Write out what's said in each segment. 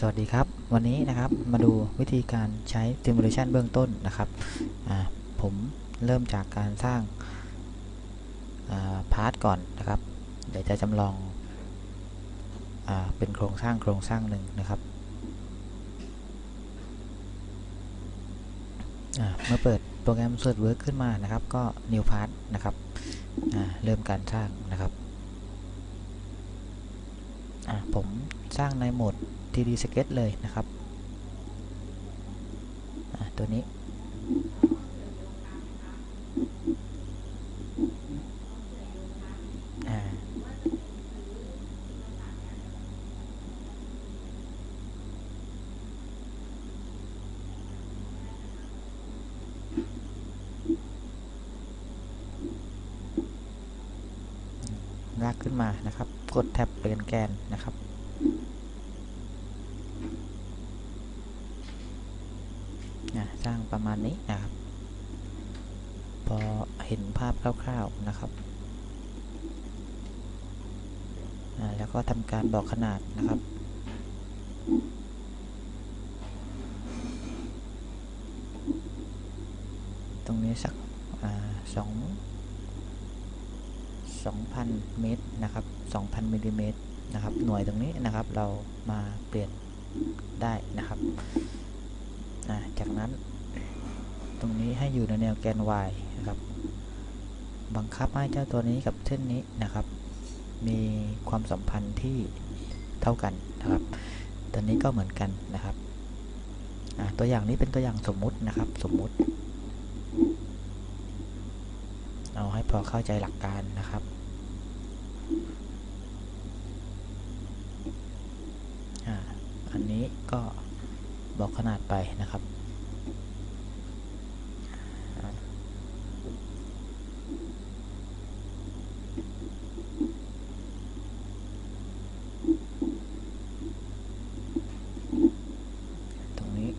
สวัสดีครับ วันนี้นะครับมาดูวิธีการใช้ Simulation เบื้องต้นนะครับผมเริ่มจากการสร้างพาร์ทก่อนนะครับ เดี๋ยวจะจำลองอเป็นโครงสร้างโครงสร้างหนึ่งนะครับอ่าเมื่อเปิดโปรแกรม SolidWorks ขึ้นมานะครับ ก็ New Part นะครับเริ่มการสร้างนะครับผมสร้างในโหมด 3D Sketch เลยนะครับตัวนี้ ลากขึ้นมานะครับ กดแท็บเปลี่ยนแกนนะครับ นะสร้างประ มาณนี้นะครับ พอเห็นภาพคร่าวๆนะครับแล้วก็ทำการบอกขนาดนะครับ ตรงนี้สักสองสองพันเมตรนะครับสองพันมิลลิเมตรนะครับ หน่วยตรงนี้นะครับเรามาเปลี่ยนได้นะครับ จากนั้น ตรงนี้ให้อยู่ในแนวแกน y นะครับ บังคับให้เจ้าตัวนี้กับเส้นนี้นะครับ มีความสัมพันธ์ที่เท่ากันนะครับ ตัวนี้ก็เหมือนกันนะครับ ตัวอย่างนี้เป็นตัวอย่างสมมุตินะครับ สมมุติ เอาให้พอเข้าใจหลักการนะครับอันนี้ก็บอกขนาดไปนะครับ ตรงนี้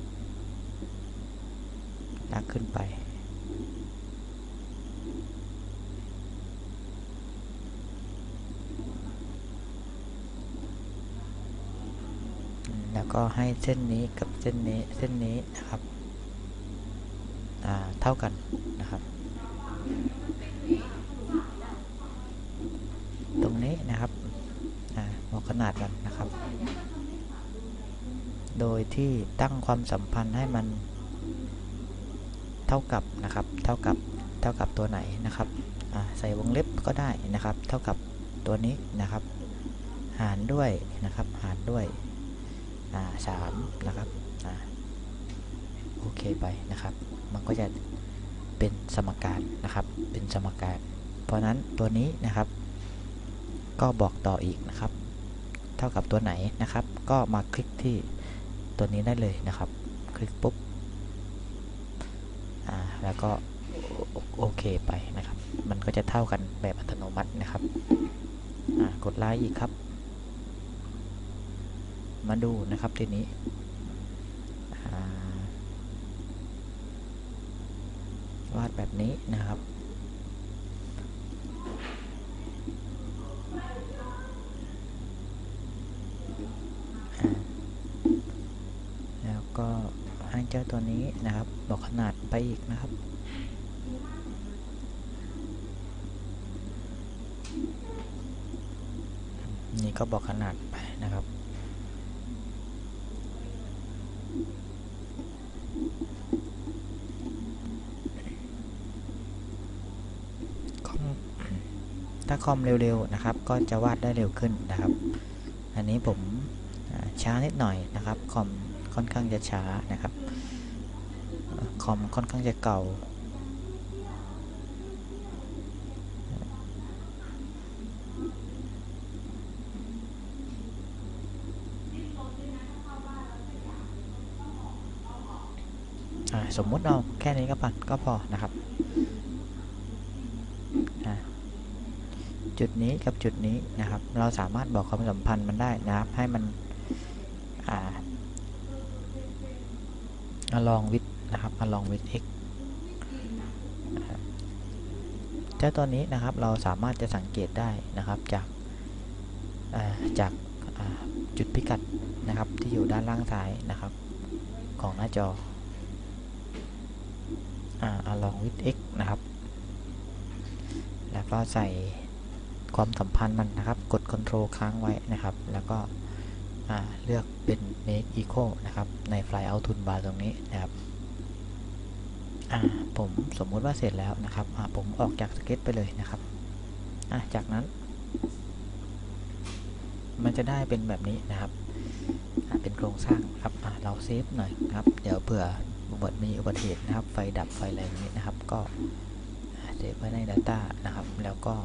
ลากขึ้นไป แล้ว ก็ให้เส้นนี้กับเส้นนี้เส้นนี้นะครับเท่ากันนะครับ ตรงนี้นะครับบอกขนาดกันนะครับ โดยที่ตั้งความสัมพันธ์ให้มันเท่ากับนะครับ เท่ากับเท่ากับตัวไหนนะครับใส่วงเล็บก็ได้นะครับ เท่ากับตัวนี้นะครับ หารด้วยนะครับ หารด้วย สามนะครับโอเคไปนะครับ มันก็จะเป็นสมการนะครับ เป็นสมการ เพราะนั้นตัวนี้นะครับ ก็บอกต่ออีกนะครับ เท่ากับตัวไหนนะครับ ก็มาคลิกที่ตัวนี้ได้เลยนะครับ คลิกปุ๊บอ่าแล้วก็โอเคไปนะครับ มันก็จะเท่ากันแบบอัตโนมัตินะครับกดไลค์อีกครับ มาดูนะครับทีนี้วาดแบบนี้นะครับ แล้วก็ให้เจ้าตัวนี้นะครับ บอกขนาดไปอีกนะครับนี่ก็บอกขนาดไปนะครับถ้าค อมเร็วๆนะครับ ก็จะวาดได้เร็วขึ้นนะครับ อันนี้ผมช้านิดหน่อยนะครับคอมค่อนข้างจะช้านะครับคอมค่อนข้างจะเก่า สมมุติเอาแค่นี้ก็ปัดก็พอนะครับ จุดนี้กับจุดนี้นะครับ เราสามารถบอกความสัมพันธ์มันได้นะครับ ให้มันอลองวิดนะครับอลองวิด x เจ้าตัวนี้นะครับเราสามารถจะสังเกตได้นะครับจากจากจุดพิกัดนะครับที่อยู่ด้านล่างซ้ายนะครับของหน้าจออ่า along with x นะครับ แล้วก็ใส่ ความสัมพันธ์มันนะครับ กด Ctrl ค้างไว้นะครับ แล้วก็เลือกเป็น make equal นะครับ ใน fly out toolbar ตรงนี้นะครับผมสมมุติว่าเสร็จแล้วนะครับผมออกจากสเก็ตไปเลยนะครับจากนั้น มันจะได้เป็นแบบนี้นะครับเป็นโครงสร้างครับเราเซฟหน่อยครับ เดี๋ยวเผื่ออุบัติมีอุบัติเหตุนะครับ ไฟดับไฟอะไรอย่างนี้นะครับ ก็เซฟไว้ใน Data นะครับ แล้วก็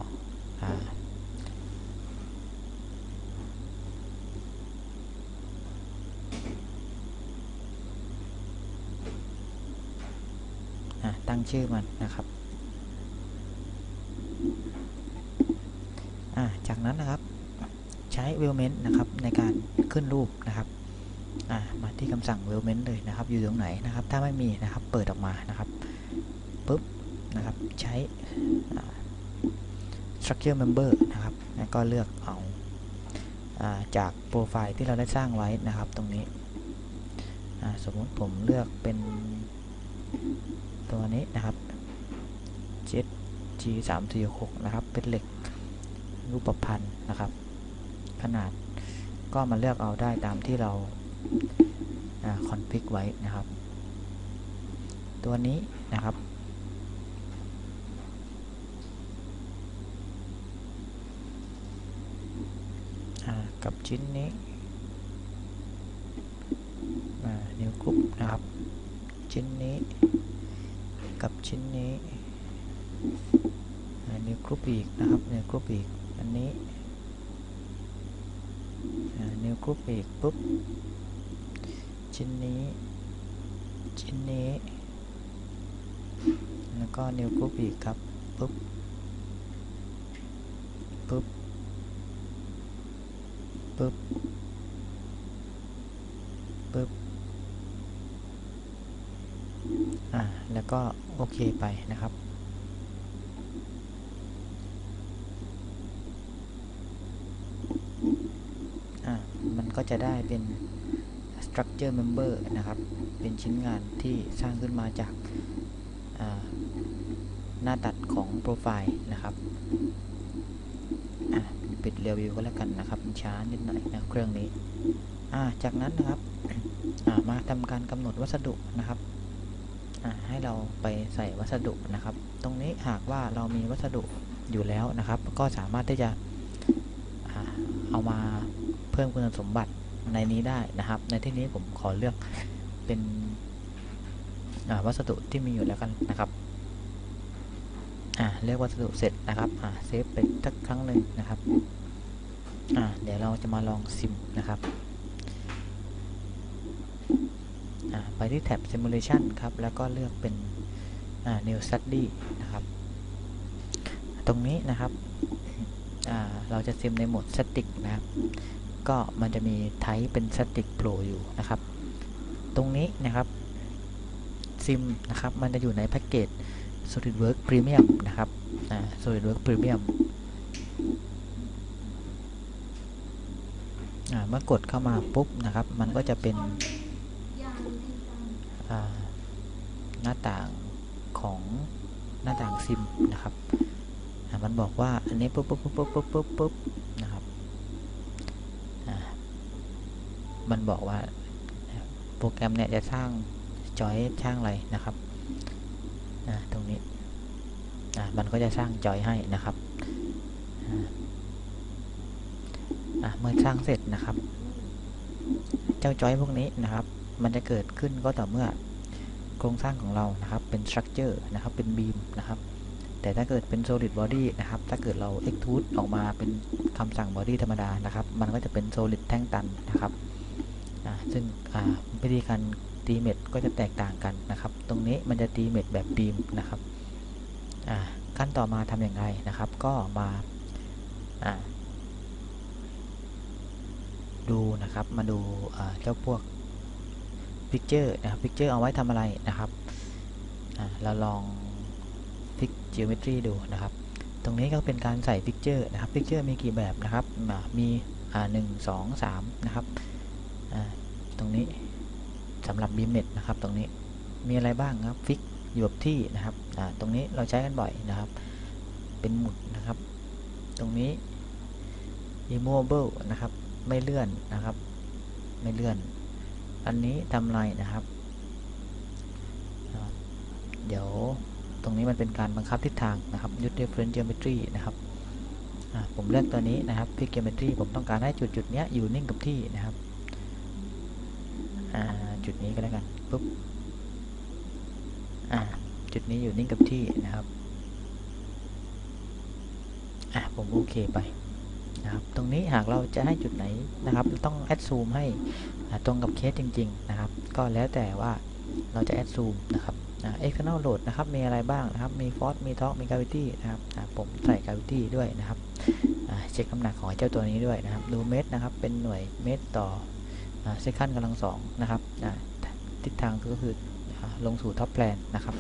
ตั้งชื่อมันนะครับจากนั้นนะครับใช้ w e l l m e n t นะครับในการขึ้นรูปนะครับมาที่คำสั่ง w e l l m e n t เลยนะครับอยู่ตรงไหนนะครับ ถ้าไม่มีนะครับเปิดออกมานะครับปุ๊บนะครับใช้ structure member นะครับแล้วก็เลือกเอาอาจากโปรไฟล์ที่เราได้สร้างไว้นะครับตรงนี้ สมมติผมเลือกเป็นตัวนี้นะครับ jet g 3 4 6นะครับ เป็นเหล็กรูปพันธ์นะครับ ขนาดก็มาเลือกเอาได้ตามที่เราคอนฟิกไว้นะครับ ตัวนี้นะครับ กับชิ้นนี้นิ้วกรุ๊ปนะครับ ชิ้นนี้ กับชิ้นนี้นิ้วกรุ๊ปอีกนะครับนิ้วกรุ๊ปอีกอันนี้นิ้วกรุ๊ปอีกปุ๊บชิ้นนี้ ชิ้นนี้ แล้วก็นิ้วกรุ๊ปอีกครับปุ๊บปุ๊บ ปุ๊บปุ๊บอ่าแล้วก็โอเคไปนะครับอ่ามันก็จะได้เป็น structure member นะครับ เป็นชิ้นงานที่สร้างขึ้นมาจากหน้าตัดของโปรไฟล์นะครับ ปิดเรีวิวก็แล้วกันนะครับช้านิดหน่อยนะเครื่องนี้อ่าจากนั้นนะครับอ่ามาทำการกำหนดวัสดุนะครับอ่าให้เราไปใส่วัสดุนะครับ ตรงนี้หากว่าเรามีวัสดุอยู่แล้วนะครับ ก็สามารถที่จะเอามาเพิ่มคุณสมบัติในนี้ได้นะครับ ในที่นี้ผมขอเลือกเป็นวัสดุที่มีอยู่แล้วกันนะครับ อ่าเลือกวัสดุเสร็จนะครับอ่าเซฟไปสักครั้งหนึ่งนะครับอ่าเดี๋ยวเราจะมาลองซิมนะครับอ่าไปที่แท็บ simulation ครับ แล้วก็เลือกเป็นอ่า new study นะครับ ตรงนี้นะครับอ่าเราจะซิมในโหมด static นะครับ ก็มันจะมีไทป์เป็น static โผล่อยู่นะครับ ตรงนี้นะครับซิมนะครับ มันจะอยู่ในแพ็กเกจ SolidWorks Premium นะครับ SolidWorks Premium เมื่อกดเข้ามาปุ๊บนะครับ มันก็จะเป็นหน้าต่างของหน้าต่างซิมนะครับ มันบอกว่าอันนี้ปุ๊บปุ๊บปุ๊บปุ๊บปุ๊บปุ๊บนะครับ มันบอกว่าโปรแกรมเนี่ยจะสร้างจอยช่างอะไรนะครับตรงนี้ มันก็จะสร้างจอยให้นะครับเมื่อสร้างเสร็จนะครับ เจ้าจอยพวกนี้นะครับ มันจะเกิดขึ้นก็ต่อเมื่อโครงสร้างของเรานะครับ เป็น structure นะครับ เป็น beam นะครับ แต่ถ้าเกิดเป็น solid body นะครับ ถ้าเกิดเรา extrude ออกมาเป็นคำสั่ง body ธรรมดานะครับ มันก็จะเป็น solid แท่งตันนะครับซึ่งวิธีการตีเม็ดก็จะแตกต่างกันนะครับ ตรงนี้มันจะตีเม็ดแบบบีมนะครับ ขั้นต่อมาทำอย่างไรนะครับ ก็มาดูนะครับมาดูเจ้าพวกพิกเจอร์นะครับพิกเจอร์เอาไว้ทำอะไรนะครับเราลองฟิกจิโอเมตรีดูนะครับ ตรงนี้ก็เป็นการใส่พิกเจอร์นะครับพิกเจอร์มีกี่แบบนะครับ มีหนึ่งสองสามนะครับตรงนี้สำหรับบีมเน็ตนะครับตรงนี้มีอะไรบ้างครับฟิก อยู่กับที่นะครับตรงนี้เราใช้กันบ่อยนะครับ เป็นหมุดนะครับ ตรงนี้ immovable นะครับ ไม่เลื่อนนะครับ ไม่เลื่อน อันนี้ทำไรนะครับ เดี๋ยวตรงนี้มันเป็นการบังคับทิศทางนะครับ use different geometry นะครับผมเลือกตัวนี้นะครับ pick geometry ผมต้องการให้จุดจุดเนี้ยอยู่นิ่งกับที่นะครับจุดนี้ก็แล้วกันปุ๊บ อ่าจุดนี้อยู่นิ่งกับที่นะครับอะผมโอเคไปนะครับตรงนี้หากเราจะให้จุดไหนนะครับ ต้องแอดซูมให้ตรงกับเคสจริง ๆ นะครับ ก็แล้วแต่ว่าเราจะแอดซูมนะครับเอ่า external load นะครับมีอะไรบ้างนะครับ มี force มี torque มี gravity นะครับผมใส่ gravity ด้วยนะครับเช็คน้ำหนักของเจ้าตัวนี้ด้วยนะครับ ดูเมตรนะครับเป็นหน่วยเมตรต่อเซคันกำลังสองนะครับทิศทางก็คือ ลงสู่ top plan นะครับ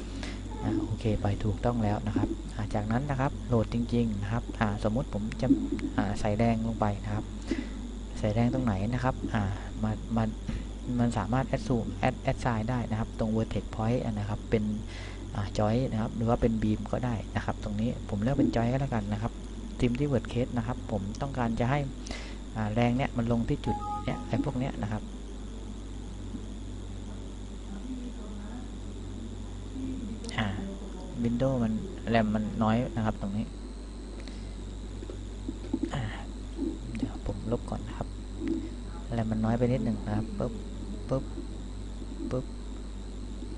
โอเคไปถูกต้องแล้วนะครับาจากนั้นนะครับโหลดจริงๆนะครับสมมุติผมจะใส่แดงลงไปนะครับ ใส่แดงตรงไหนนะครับมามามันสามารถแอดซูมแอดแอดไซน์ได้นะครับ ตรง vertex point นะครับ เป็นจอยนะครับ หรือว่าเป็นบีมก็ได้นะครับ ตรงนี้ผมเลือกเป็นจอยก็แล้วกันนะครับทีมที่ word case นะครับ ผมต้องการจะให้แรงเนี้ยมันลงที่จุดเนี้ยไอ้พวกเนี้ยนะครับ อ่า วินโดว์มันแรมมันน้อยนะครับตรงนี้เดี๋ยวผมลบก่อนนะครับแรมมันน้อยไปนิดหนึ่งนะครับปุ๊บปุ๊บปุ๊บ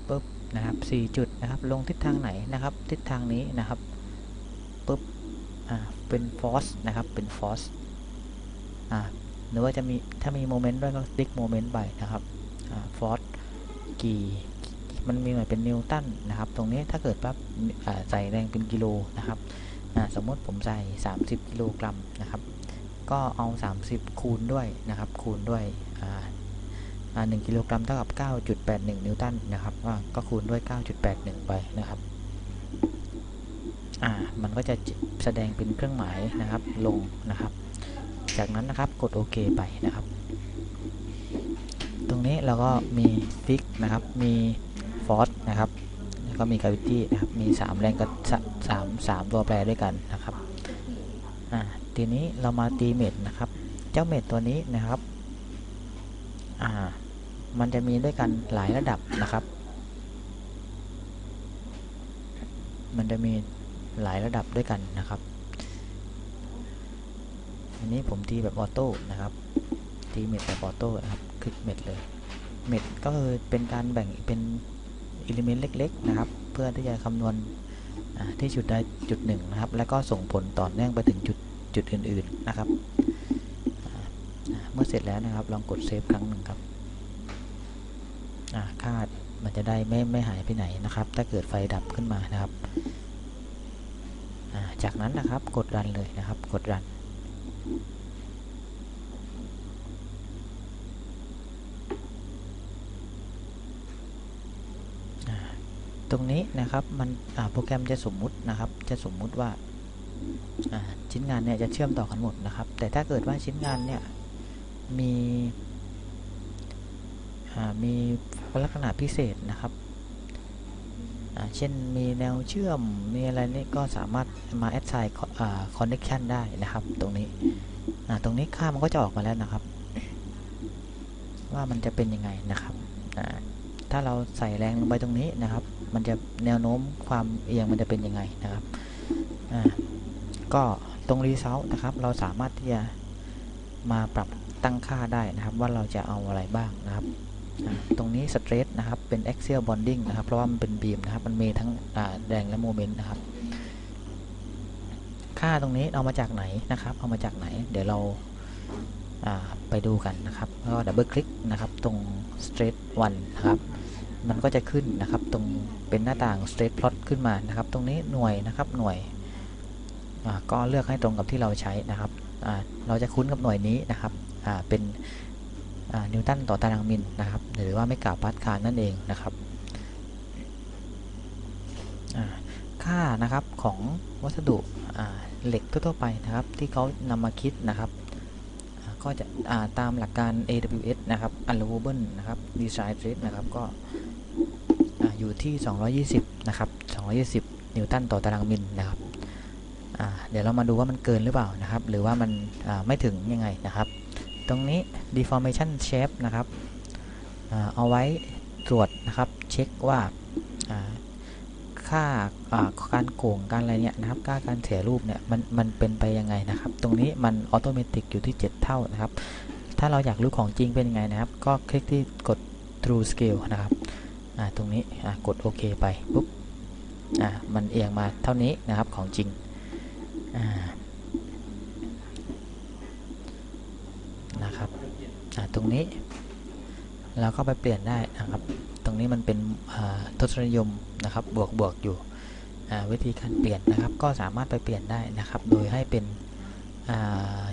ปุ๊บนะครับสี่จุดนะครับลงทิศทางไหนนะครับ ทิศทางนี้นะครับปุ๊บอ่าเป็นฟอสนะครับเป็นฟอสอ่าหรือว่าจะมีถ้ามีโมเมนต์ด้วยก็ติ๊กโมเมนต์ไปนะครับอ่าฟอสกี่ มันมีหน่วยเป็นนิวตันนะครับ ตรงนี้ถ้าเกิดปั๊บอ่าใส่แรงเป็นกิโลนะครับสมมติผมใส่ 30 กิโลกรัมนะครับ ก็เอา 30 คูณด้วยนะครับ คูณด้วยอ่าอ่า1กิโลกรัมเท่ากับ 9.81 นิวตันนะครับก็คูณด้วย 9.81 ไปนะครับอ่ามันก็จะแสดงเป็นเครื่องหมายนะครับลงนะครับ จากนั้นนะครับกดโอเคไปนะครับ ตรงนี้เราก็มีฟิกนะครับมี ฟอสนะครับแล้วก็มีกาวิตี้นะครับมี 3 แรงกับสามสามตัวแปรด้วยกันนะครับอ่าทีนี้เรามาตีเม็ดนะครับ เจ้าเม็ดตัวนี้นะครับอ่ามันจะมีด้วยกันหลายระดับนะครับ มันจะมีหลายระดับด้วยกันนะครับอันนี้ผมตีแบบออโต้นะครับ ตีเม็ดแบบออโต้นะครับ คลิกเม็ดเลย เม็ดก็คือเป็นการแบ่งเป็น อิเลเมนต์เล็กๆนะครับ เพื่อที่จะคำนวณที่จุดใดจุดหนึ่งนะครับ แล้วก็ส่งผลต่อเนื่องไปถึงจุดจุดอื่นๆนะครับ เมื่อเสร็จแล้วนะครับ ลองกดเซฟครั้งหนึ่งครับคาดมันจะได้ไม่ไม่หายไปไหนนะครับ ถ้าเกิดไฟดับขึ้นมานะครับ จากนั้นนะครับกดรันเลยนะครับ กดรัน ตรงนี้นะครับมันโปรแกรมจะสมมุตินะครับ จะสมมุติว่าชิ้นงานเนี่ยจะเชื่อมต่อกันหมดนะครับ แต่ถ้าเกิดว่าชิ้นงานเนี่ยมีมีลักษณะพิเศษนะครับ เช่นมีแนวเชื่อมมีอะไรนี่ก็สามารถมาแอดไซน์คอนเน c ชันได้นะครับ ตรงนี้ตรงนี้ค่ามันก็จะออกมาแล้วนะครับ ว่ามันจะเป็นยังไงนะครับถ้าเราใส่แรงลงไปตรงนี้นะครับ มันจะแนวโน้มความเอียงมันจะเป็นยังไงนะครับอ่าก็ตรง result นะครับ เราสามารถที่จะมาปรับตั้งค่าได้นะครับ ว่าเราจะเอาอะไรบ้างนะครับตรงนี้ stress นะครับเป็น axial bonding นะครับ เพราะว่ามันเป็นบีมนะครับ มันมีทั้งแรงและโมเมนต์นะครับ ค่าตรงนี้เอามาจากไหนนะครับ เอามาจากไหน เดี๋ยวเราาไปดูกันนะครับก็ดับเบิลคลิกนะครับ ตรง straight 1นะครับ มันก็จะขึ้นนะครับ ตรงเป็นหน้าต่าง straight plot ขึ้นมานะครับ ตรงนี้หน่วยนะครับหน่วยก็เลือกให้ตรงกับที่เราใช้นะครับเราจะคุ้นกับหน่วยนี้นะครับเป็นนิวตันต่อตารางมิลนะครับ หรือว่าไม่กล่าวพาสคาลนั่นเองนะครับค่านะครับของวัสดุเหล็กทั่วไปนะครับ ที่เขานำมาคิดนะครับก็จะตามหลักการ AWS นะครับ Allowable นะครับ Design Rate นะครับ ก็ อ่าอยู่ที่ 220 นะครับ 220 นิวตันต่อตารางมิลนะครับเดี๋ยวเรามาดูว่ามันเกินหรือเปล่านะครับ หรือว่ามันไม่ถึงยังไงนะครับ ตรงนี้ deformation shape นะครับอเอาไว้ตรวจนะครับ เช็คว่าค่าการโก่งการอะไรเนี่ยนะครับค่าการเสียรูปเนี่ยมันมันเป็นไปยังไงนะครับ ตรงนี้มันออโตเมติกอยู่ที่ 7 เท่านะครับ ถ้าเราอยากรู้ของจริงเป็นยังไงนะครับ ก็คลิกที่กด true scale นะครับ ตรงนี้กดโอเคไปปุ๊บมันเอียงมาเท่านี้นะครับของจริงนะครับตรงนี้เราก็ไปเปลี่ยนได้นะครับ ตรงนี้มันเป็นทศนิยมนะครับบวกบวกอยู่วิธีการเปลี่ยนนะครับ ก็สามารถไปเปลี่ยนได้นะครับ โดยให้เป็น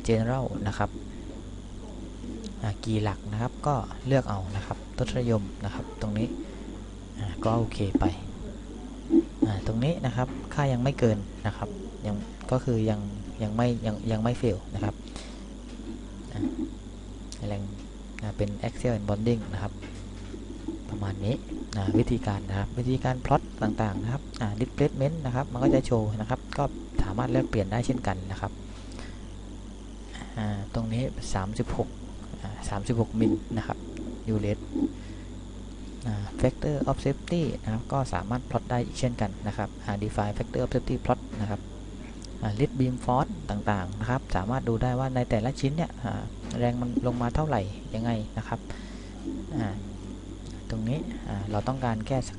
general นะครับกี่หลักนะครับก็เลือกเอานะครับทศนิยมนะครับตรงนี้ ก็โอเคไป ตรงนี้นะครับค่ายังไม่เกินนะครับยังก็คือยังยังไม่ยังยังไม่เฟลนะครับแรงเป็น axial and bonding นะครับ ประมาณนี้วิธีการนะครับวิธีการพลอตต่างๆนะครับ displacement นะครับ มันก็จะโชว์นะครับ ก็สามารถเลือกเปลี่ยนได้เช่นกันนะครับตรงนี้ 36อ่า36 มิลนะครับยูเลส factor of safety นะครับก็สามารถพลอตได้อีกเช่นกันนะครับ define factor of safety plot นะครับ lead beam force ต่างๆนะครับ สามารถดูได้ว่าในแต่ละชิ้นเนี่ยแรงมันลงมาเท่าไหร่ยังไงนะครับ ตรงนี้เราต้องการแค่สัก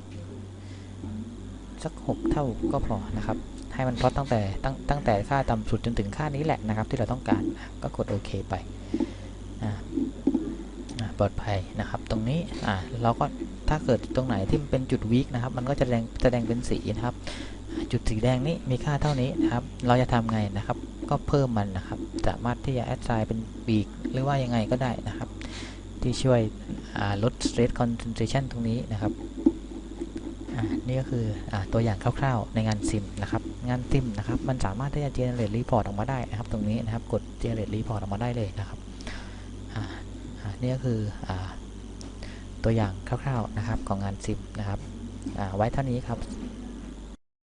สัก6เท่าก็พอนะครับให้มันพลอตตั้งแต่ตั้งตั้งแต่ค่าต่ำสุดจนถึงค่านี้แหละนะครับ ที่เราต้องการก็กดโอเคไปปลอดภัยนะครับ ตรงนี้เราก็ ถ้าเกิดตรงไหนที่มันเป็นจุดวีคนะครับ มันก็จะแสดงแสดงเป็นสีนะครับ จุดสีแดงนี้มีค่าเท่านี้นะครับ เราจะทำไงนะครับ ก็เพิ่มมันนะครับ สามารถที่จะแอดไซน์เป็นวีคหรือว่ายังไงก็ได้นะครับ ที่ช่วยลด stress concentration ตรงนี้นะครับนี่ก็คืออตัวอย่างคร่าวๆในงานซิมนะครับ งานซิมนะครับ มันสามารถที่จะ generate report ออกมาได้นะครับ ตรงนี้นะครับ กด generate report ออกมาได้เลยนะครับนี่ก็คืออ ตัวอย่างคร่าวๆนะครับของงานซิมนะครับอ่าไว้เท่านี้ครับ